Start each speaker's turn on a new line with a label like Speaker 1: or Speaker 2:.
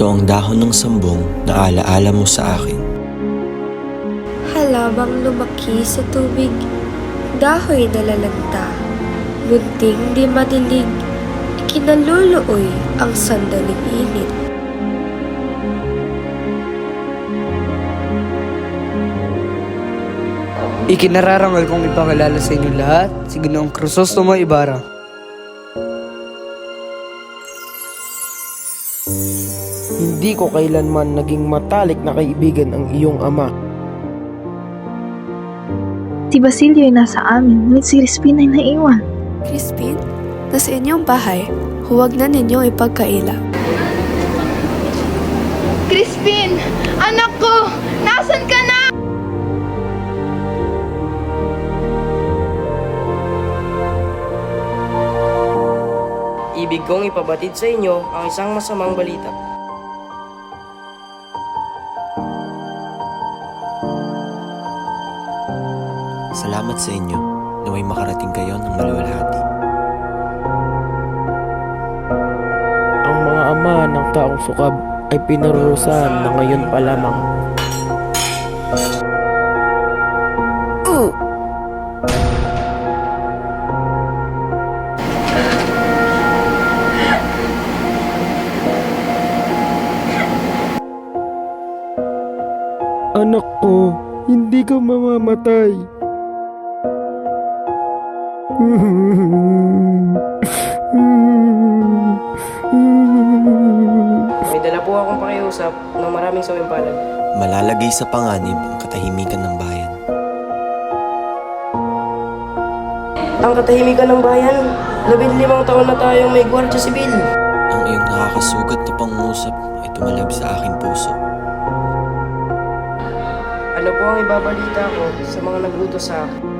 Speaker 1: Ito ang dahon ng sambong na alaala mo sa akin.
Speaker 2: Halabang lumaki sa tubig, dahoy nalalanta. Munting di madilig, ikinaluluoy ang sandaling init.
Speaker 3: Ikinararangal kong ipakilala sa inyo lahat si Ginoong Crisostomo Ibarra.
Speaker 4: Hindi ko kailanman naging matalik na kaibigan ang iyong ama.
Speaker 5: Si Basilio ay nasa amin, ngunit si Crispin ay naiwan.
Speaker 6: Crispin, nasa inyong bahay, huwag na ninyong ipagkaila.
Speaker 7: Crispin! Anak ko! Nasaan ka na?
Speaker 8: Ibig kong ipabatid sa inyo ang isang masamang balita.
Speaker 1: Salamat sa inyo naway makarating kayo ng maluwalhati.
Speaker 4: Ang mga ama ng taong sukab ay pinarurusahan na ngayon pa lamang. Anak ko, hindi ka mamamatay.
Speaker 8: May dala po akong pakiusap ng maraming sawimpalag.
Speaker 1: Malalagay sa panganib ang katahimikan ng bayan.
Speaker 8: Ang katahimikan ng bayan, labing limang taon na tayong may gwardya sibil.
Speaker 1: Ang iyong nakakasugat na pangungusap ay tumalab sa aking puso.
Speaker 8: Ano po ang ibabalita ko sa mga nagluto sa akin?